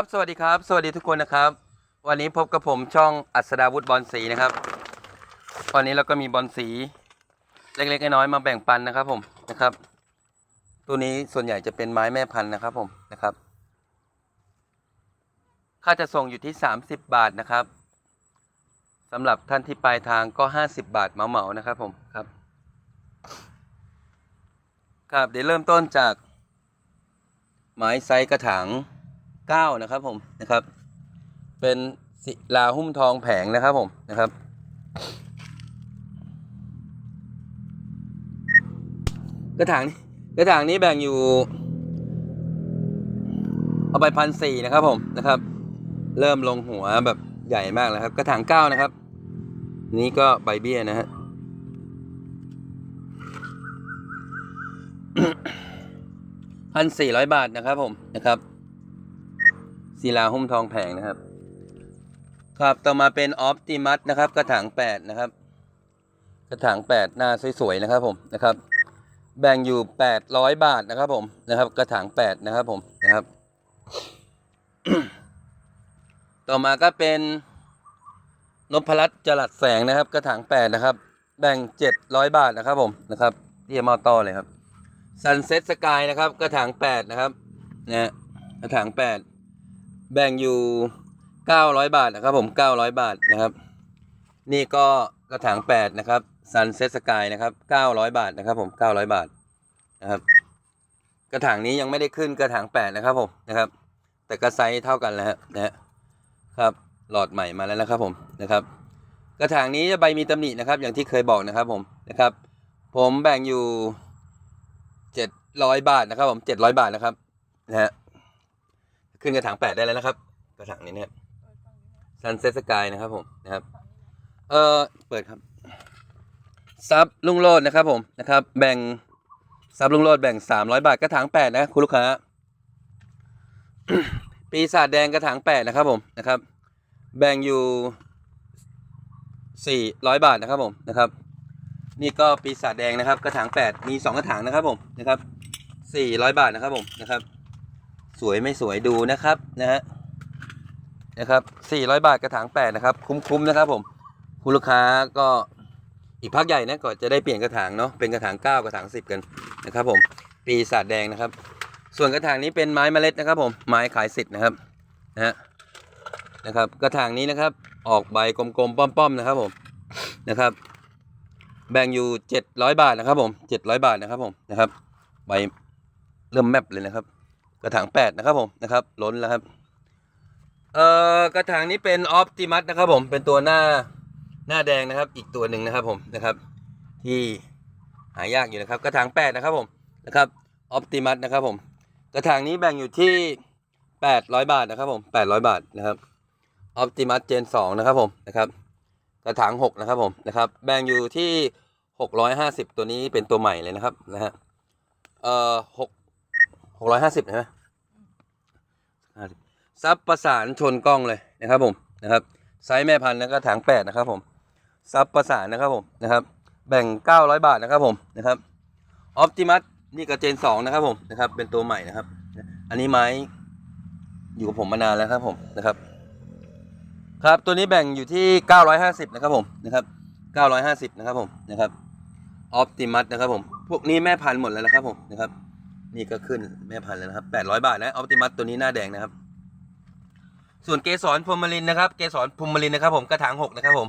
ครับสวัสดีครับ สวัสดีทุกคนนะครับ วันนี้พบกับผมช่องอัศดาวุฒิบอลสีนะครับวันนี้เราก็มีบอลสี เล็กๆน้อยๆมาแบ่งปันนะครับ ผมนะครับ ตัวนี้ส่วนใหญ่จะเป็นไม้แม่พันธุ์นะครับ ผมนะครับ ค่าจะส่งอยู่ที่ 30 บาทนะครับสำหรับท่านที่ปลายทางก็ 50 บาทเหมาๆนะครับ ผมครับ ครับเดี๋ยวเริ่มต้นจาก ไม้ไซส์กระถาง 9นะครับผมนะครับ เป็นศิลาหุ้มทองแผงนะครับผมนะครับกระถางนี้กระถางนี้แบ่งอยู่ เอาไปพันสี่นะครับผมนะครับ เริ่มลงหัวแบบใหญ่มากแล้วครับ กระถางเก้านะครับ นี้ก็ใบเบี้ยนะฮะพันสี่ร้อยบาทนะครับผมนะครับ ศิลาหุ้มทองแผงนะครับ ครับต่อมาเป็นออ t ติมัสนะครับ กระถางแปดนะครับ กระถางแปดหน้าสวยๆนะครับผมนะครับ แบ่งอยู่แปดร้อยบาทนะครับผมนะครับ กระถางแปดนะครับผมนะครับ ต่อมาก็เป็นนพรัตจรัสแสงนะครับ กระถางแปดนะครับ แบ่งเจ็ดร้อยบาทนะครับผมนะครับที่จะมาต่อเลยครับซันเซ็ตสกายนะครับ กระถางแปดนะครับนะฮะกระถางแปด แบ่งอยู่เก้าร้อยบาทนะครับผมเก้าร้อยบาทนะครับ นี่ก็กระถางแปดนะครับซันเซ็ตสกายนะครับเก้าร้อยบาทนะครับผมเก้าร้อยบาทนะครับ กระถางนี้ยังไม่ได้ขึ้นกระถางแปดนะครับผมนะครับ แต่ก็ไซส์เท่ากันแล้วนะครับหลอดใหม่มาแล้วนะครับผมนะครับ กระถางนี้จะใบมีตำหนินะครับ อย่างที่เคยบอกนะครับผมนะครับ ผมแบ่งอยู่เจ็ดร้อยบาทนะครับผมเจ็ดร้อยบาทนะครับนะฮะ ขึ้นกระถางแปดได้แล้วนะครับ กระถางนี้นะครับซันเซ็ตสกายนะครับผมนะครับ เออเปิดครับซับลุงโลดนะครับผมนะครับ แบ่งซับลุงโลดแบ่งสามร้อยบาทกระถางแปดนะคุณลูกค้า ปีศาจแดงกระถางแปดนะครับผมนะครับ แบ่งอยู่สี่ร้อยบาทนะครับผมนะครับ นี่ก็ปีศาจแดงนะครับ กระถางแปดมีสองกระถางนะครับผมนะครับสี่ร้อยบาทนะครับผมนะครับ สวยไม่สวยดูนะครับนะฮะนะครับสี่ร้อยบาทกระถางแปดนะครับ คุ้มๆนะครับ ผมคุณลูกค้าก็อีกพักใหญ่นะก่อนจะได้เปลี่ยนกระถางเนาะเป็นกระถางเก้ากระถางสิบกันนะครับ ผม ปีศาจแดงนะครับ ส่วนกระถางนี้เป็นไม้เมล็ดนะครับ ผมไม้ขายสิทธิ์นะครับนะฮะนะครับ กระถางนี้นะครับออกใบกลมๆป้อมๆนะครับ ผมนะครับ แบ่งอยู่เจ็ดร้อยบาทนะครับ ผมเจ็ดร้อยบาทนะครับ ผมนะครับ ใบเริ่มแมบเลยนะครับ กระถางแปดนะครับผมนะครับล้นแล้วครับเอ่อกระถางนี้เป็นออ t ติมัสนะครับผมเป็นตัวหน้าหน้าแดงนะครับ อีกตัวหนึ่งนะครับผมนะครับ ที่หายากอยู่นะครับ กระถางแปดนะครับผมนะครับออ t ติมัสนะครับผมกระถางนี้แบ่งอยู่ที่แปดร้อยบาทนะครับผมแปดร้อยบาทนะครับออ t ติมัสเจนสองนะครับผมนะครับกระถางหกนะครับผมนะครับแบ่งอยู่ที่หกร้อยห้าสิบตัวนี้เป็นตัวใหม่เลยนะครับนะฮะเอ่อหก หกร้อยห้าสิบใช่ไหมซับประสานชนกล้องเลยนะครับผมนะครับไซส์แม่พันธุ์แล้วก็ถางแปดนะครับผมซับประสานนะครับผมนะครับ แบ่งเก้าร้อยบาทนะครับผมนะครับออ t ติมัสนี่ก็เจนสองนะครับผมนะครับ เป็นตัวใหม่นะครับ อันนี้ไม้อยู่กับผมมานานแล้วครับผมนะครับ ครับตัวนี้แบ่งอยู่ที่950นะครับผมนะครับ950นะครับผมนะครับออ t ติมัสนะครับผมพวกนี้แม่พันธุ์หมดแล้วนะครับผมนะครับ นี่ก็ขึ้นแม่พันแล้วนะครับ800บาทนะออ t ติมัสตัวนี้หน้าแดงนะครับ ส่วนเกสรพรมลินนะครับ เกสรพรมลินนะครับ ผมกระถาง6นะครับผม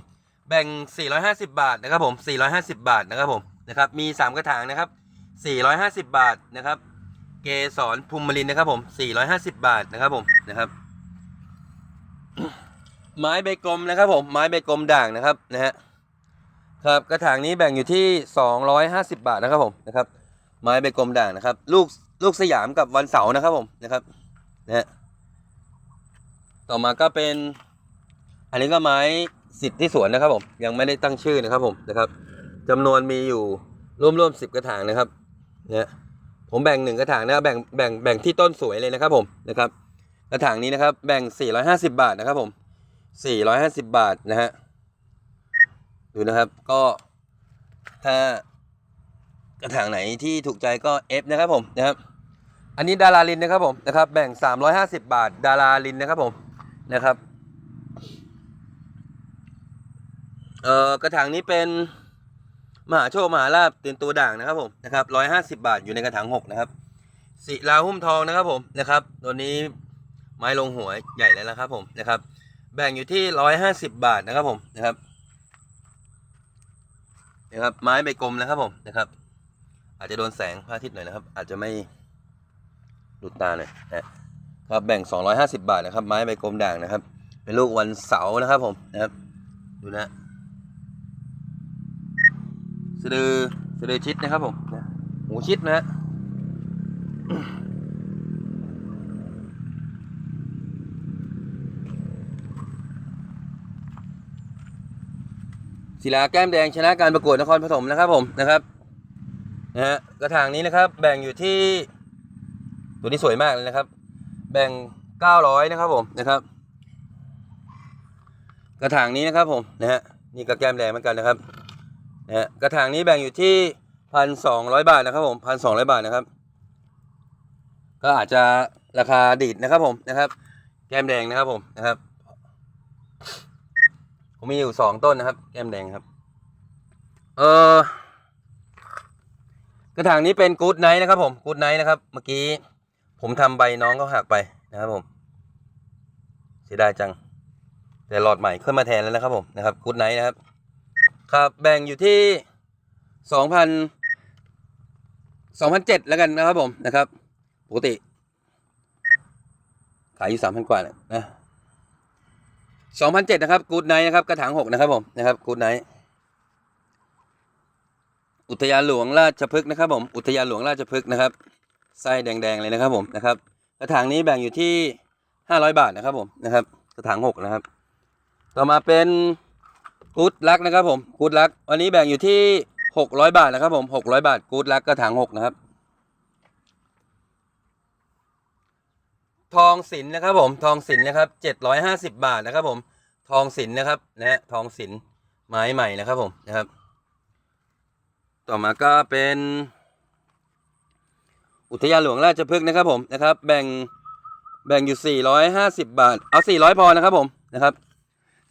แบ่ง450บาทนะครับ ผม450บาทนะครับผมนะครับ มี3กระถางนะครับ450บาทนะครับ เกสรพรมลินนะครับ ผม450บาทนะครับผมนะครับ ไม้ใบกลมนะครับ ผมไม้ใบกลมด่างนะครับนะฮะครับกระถางนี้แบ่งอยู่ที่ 250 บาทนะครับผมนะครับ ไม้ใบกลมด่างนะครับ ลูกลูกสยามกับวันเสาร์นะครับผมนะครับนะฮะต่อมาก็เป็น อันนี้ก็ไม้สิทธิ์ที่สวนนะครับผม ยังไม่ได้ตั้งชื่อนะครับผมนะครับจำนวนมีอยู่ร่วมๆสิบกระถางนะครับเนี่ยผมแบ่งหนึ่งกระถางนะครับแบ่งแบ่งแบ่งที่ต้นสวยเลยนะครับผมนะครับ กระถางนี้นะครับ แบ่ง 450 บาทนะครับผม 450 บาทนะฮะดูนะครับก็ถ้า กระถางไหนที่ถูกใจก็ F นะครับผมนะครับ อันนี้ดาราลินนะครับผมนะครับ แบ่ง 350 บาท ดาราลินนะครับผมนะครับเอ่อกระถางนี้เป็นมหาโชคมหาลาบเตียนตัวด่างนะครับผมนะครับร้อยห้าสิบาทอยู่ในกระถางหกนะครับศิลาหุ้มทองนะครับผมนะครับตัวนี้ไม้ลงหัวใหญ่เลยนะครับผมนะครับ แบ่งอยู่ที่ร้อยห้าสิบาทนะครับผมนะครับนะครับ ไม้ใบกลมนะครับผมนะครับ อาจจะโดนแสงพระอาทิตย์หน่อยนะครับ อาจจะไม่หลุดตาหน่อยนะครับแบ่ง 250 บาทนะครับ ไม้ใบกลมด่างนะครับ เป็นลูกวันเสาร์นะครับผมนะครับดูนะสะดือสะดือชิดนะครับผมนะหูชิดนะฮะศิลาแก้มแดงชนะการประกวดนครปฐมนะครับผมนะครับ นะฮะกระถางนี้นะครับ แบ่งอยู่ที่ ตัวนี้สวยมากเลยนะครับ แบ่ง 900 นะครับผมนะครับ กระถางนี้นะครับผมนะฮะนี่ก็แก้มแดงเหมือนกันนะครับนะฮะกระถางนี้แบ่งอยู่ที่พันสองร้อยบาทนะครับผมพันสองร้อยบาทนะครับ ก็อาจจะราคาดีดนะครับผมนะครับ แก้มแดงนะครับผมนะครับ ผมมีอยู่สองต้นนะครับ แก้มแดงครับ เออ กระถางนี้เป็นกู๊ดไนท์นะครับผมกู๊ดไนท์นะครับ เมื่อกี้ผมทำใบน้องเขาหักไปนะครับผม เสียดายจัง แต่หลอดใหม่ขึ้นมาแทนแล้วนะครับผมนะครับกู๊ดไนท์นะครับ ครับแบ่งอยู่ที่สองพันสองพันเจ็ดแล้วกันนะครับผมนะครับ ปกติ ขายอยู่สามพันกว่านะนะสองพันเจ็ดนะครับกู๊ดไนท์นะครับกระถางหกนะครับผมนะครับกู๊ดไนท์ อุทยานหลวงราชพฤกษ์นะครับ ผม อุทยานหลวงราชพฤกษ์นะครับ ไส้แดงๆเลยนะครับผมนะครับ กระถางนี้แบ่งอยู่ที่ห้าร้อยบาทนะครับผมนะครับ กระถางหกนะครับ ต่อมาเป็นกู๊ดลักนะครับผมกู๊ดลักวันนี้แบ่งอยู่ที่หกร้อยบาทนะครับผมหกร้อยบาทกู๊ดลักกระถางหกนะครับ ทองสินนะครับผมทองสินนะครับเจ็ดร้อยห้าสิบบาทนะครับผมทองสินนะครับนะฮะทองสินไม้ใหม่นะครับผมนะครับ ต่อมาก็เป็นอุทยานหลวงราชพฤกษ์นะครับผมนะครับ แบ่งแบ่งอยู่ 450 บาท เอา 400 พอนะครับผมนะครับ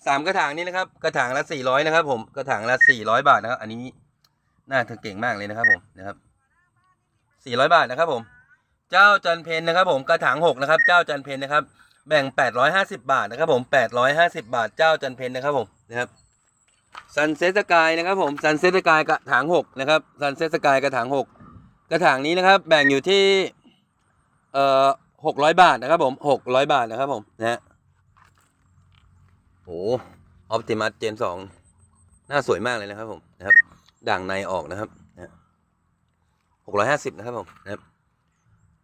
สามกระถางนี้นะครับ กระถางละ 400 นะครับ ผมกระถางละ 400 บาทนะครับ อันนี้น่าเธอเก่งมากเลยนะครับ ผมนะครับ 400 บาทนะครับ ผม เจ้าจันเพนนะครับ ผมกระถาง 6 นะครับ เจ้าจันเพนนะครับ แบ่ง 850 บาทนะครับ ผม 850 บาท เจ้าจันเพนนะครับ ผมนะครับ ซันเซสกายนะครับผมซันเซสกายกระถาง6นะครับซันเซสกายกระถาง6กระถางนี้นะครับแบ่งอยู่ที่เอ่อหกร้อยบาทนะครับผมหกร้อยบาทนะครับผมนะฮะโอ้ออปติมัสเจนสองหน้าสวยมากเลยนะครับผมนะครับด่างในออกนะครับหกร้อยห้าสิบนะครับผมนะครับ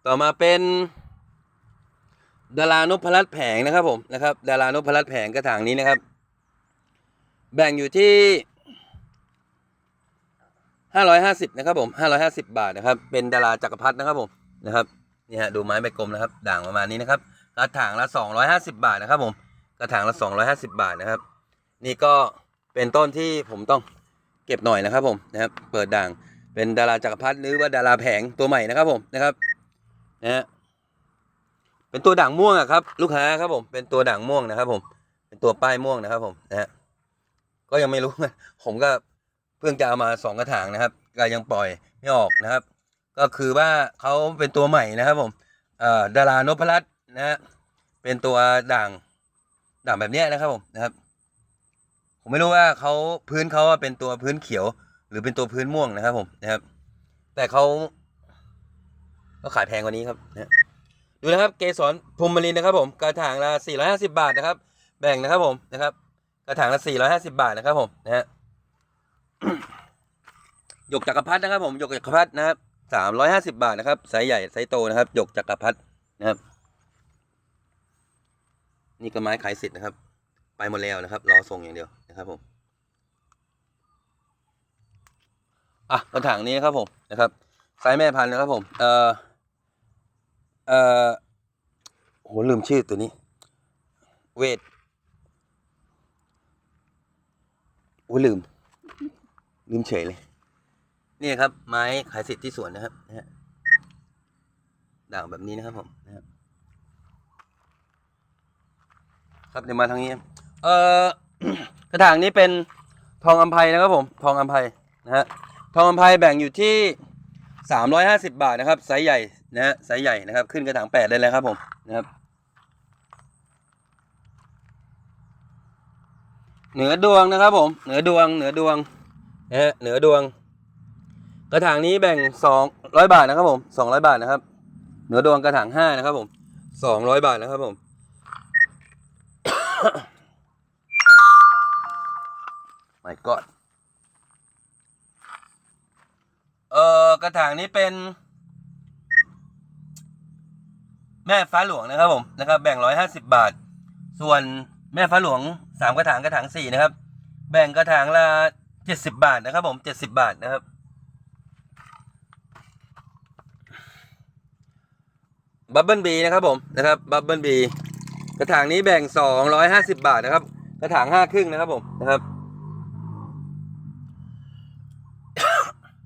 ต่อมาเป็นดารานพรัตน์แผงนะครับผมนะครับดารานพรัตน์แผงกระถางนี้นะครับ แบ่งอยู่ที่ห้าร้อยห้าสิบนะครับผมห้าร้อยห้าสิบาทนะครับ เป็นดาราจักรพรรดินะครับผมนะครับนี่ฮะดูไม้ใบกลมนะครับ ด่างประมาณนี้นะครับกระถางละสองร้อยห้าสิบาทนะครับผมกระถางละสองร้อยห้าสิบาทนะครับ นี่ก็เป็นต้นที่ผมต้องเก็บหน่อยนะครับผมนะครับ เปิดด่างเป็นดาราจักรพรรดิหรือว่าดาราแผงตัวใหม่นะครับผมนะครับนะฮะเป็นตัวด่างม่วงอะครับ ลูกค้าครับผมเป็นตัวด่างม่วงนะครับผมเป็นตัวป้ายม่วงนะครับผมนะฮะ ก็ยังไม่รู้ ผมก็เพิ่งจะเอามาสองกระถางนะครับก็ยังปล่อยไม่ออกนะครับ ก็คือว่าเขาเป็นตัวใหม่นะครับผมเอ่อดารานพรัตน์นะเป็นตัวด่างด่างแบบนี้นะครับผมนะครับ ผมไม่รู้ว่าเขาพื้นเขาว่าเป็นตัวพื้นเขียว หรือเป็นตัวพื้นม่วงนะครับ ผมนะครับ แต่เขาเขาขายแพงกว่านี้ครับนะดูนะครับ เกสรพรหมลินนะครับ ผมกระถางละ450 บาทนะครับ แบ่งนะครับผมนะครับ กระถางละ450บาทนะครับผมนะฮะหยกจักรพรรดินะครับผมหยกจักรพรรดินะครับสามร้อยห้าสิบาทนะครับไซส์ใหญ่ไซส์โตนะครับหยกจักรพรรดินะครับ นี่ก็ไม้ขายสิทธิ์นะครับ ไปหมดแล้วนะครับ รอส่งอย่างเดียวนะครับผมอะกระถางนี้ครับผมนะครับไซส์แม่พันธุ์นะครับผมเอ่อเอ่อโหลืมชื่อตัวนี้ เวท โอ้ลืม ลืมเฉยเลย นี่ครับ ไม้ขายสิทธิ์ที่สวนนะครับนะฮะด่างแบบนี้นะครับผมนะครับครับเดี๋ยวมาทางนี้ เอ่อกระถางนี้เป็นทองอัมไพนะครับผม ทองอัมไพนะฮะทองอัมไพแบ่งอยู่ที่สามร้อยห้าสิบาทนะครับไซส์ใหญ่นะฮะไซส์ใหญ่นะครับ ขึ้นกระถางแปดได้เลยครับผมนะครับ เหนือดวงนะครับผม เหนือดวง เหนือดวงนะฮะเหนือดวง กระถางนี้แบ่งสองร้อยบาทนะครับผมสองร้อยบาทนะครับ เหนือดวงกระถางห้านะครับผมสองร้อยบาทนะครับผม my god เอ่อกระถางนี้เป็น แม่ฟ้าหลวงนะครับผมนะครับ แบ่งร้อยห้าสิบาท ส่วน แม่ฟ้าหลวงสามกระถางกระถางสี่นะครับ แบ่งกระถางละเจ็ดสิบบาทนะครับ ผมเจ็ดสิบาทนะครับ บับเบิลบีนะครับผมนะครับบับเบิลบีกระถางนี้แบ่งสองร้อยห้าสิบาทนะครับ กระถางห้าครึ่งนะครับผมนะครับ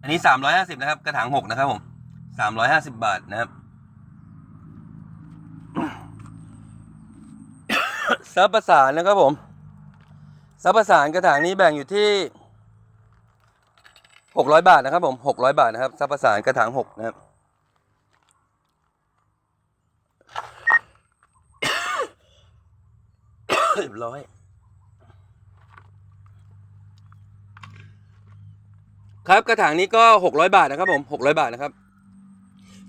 อันนี้สามร้อยห้าสิบนะครับ กระถางหกนะครับผมสามร้อยห้าสิบบาทนะครับ ซับประสานนะครับผมซับประสานกระถางนี้แบ่งอยู่ที่หกร้อยบาทนะครับผมหกร้อยบาทนะครับซับประสานกระถางหกนะครับเรียบร้อยครับกระถางนี้ก็หกร้อยบาทนะครับผมหกร้อยบาทนะครับ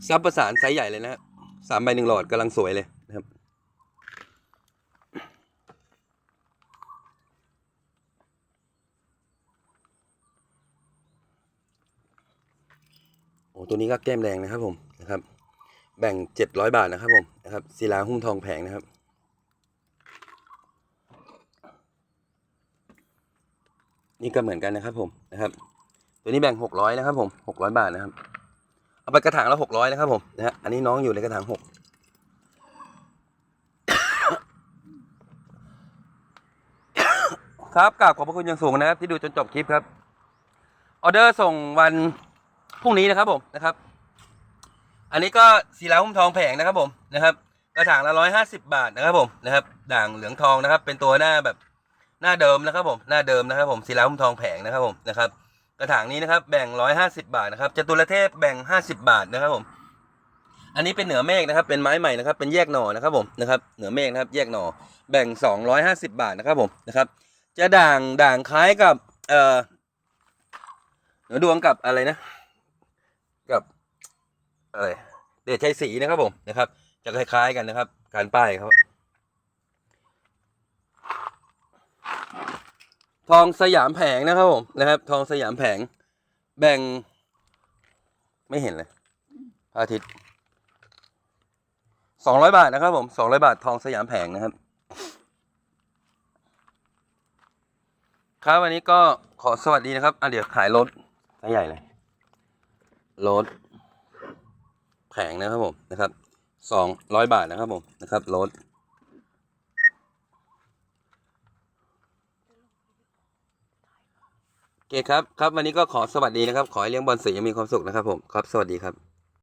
ซับประสานไซส์ใหญ่เลยนะฮะสามใบหนึ่งหลอดกำลังสวยเลยนะครับ โอ้ ตัวนี้ก็แก้มแดงนะครับผมนะครับ แบ่งเจ็ดร้อยบาทนะครับผมนะครับศิลาหุ้มทองแผงนะครับ นี่ก็เหมือนกันนะครับผมนะครับ ตัวนี้แบ่งหกร้อยนะครับผมหกร้อยบาทนะครับ เอาไปกระถางละหกร้อยนะครับผมนะฮะอันนี้น้องอยู่ในกระถางหกครับกราบขอบพระคุณอย่างสูงนะครับ ที่ดูจนจบคลิปครับ ออเดอร์ส่งวัน พรุ่งนี้นะครับผมนะครับ อันนี้ก็สีลาหุ้มทองแผงนะครับผมนะครับ กระถางละร้อยห้าสิบบาทนะครับผมนะครับ ด่างเหลืองทองนะครับ เป็นตัวหน้าแบบหน้าเดิมนะครับผมหน้าเดิมนะครับผมสีลาหุ้มทองแผงนะครับผมนะครับ กระถางนี้นะครับ แบ่งร้อยห้าสิบาทนะครับจตุรเทพแบ่งห้าสิบาทนะครับผมอันนี้เป็นเหนือเมฆนะครับ เป็นไม้ใหม่นะครับ เป็นแยกหน่อนะครับผมนะครับ เหนือเมฆนะครับ แยกหน่อ แบ่งสองร้อยห้าสิบาทนะครับผมนะครับ จะด่างด่างคล้ายกับ เอ่อเหนือดวงกับอะไรนะ อะไรเดชชัยศรีนะครับผมนะครับ จะคล้ายๆกันนะครับ การป้ายเขาทองสยามแผงนะครับผมนะครับ ทองสยามแผง แบ่ง ไม่เห็นเลยพระอาทิตย์สองร้อยบาทนะครับผมสองร้อยบาททองสยามแผงนะครับ ครับวันนี้ก็ขอสวัสดีนะครับอะเดี๋ยวขายรถไซส์ใหญ่เลยรถ แผงนะครับผมนะครับสองร้อยบาทนะครับผมนะครับรถโอเคครับครับ วันนี้ก็ขอสวัสดีนะครับ ขอให้เลี้ยงบอลสียังมีความสุขนะครับผม ครับ สวัสดีครับ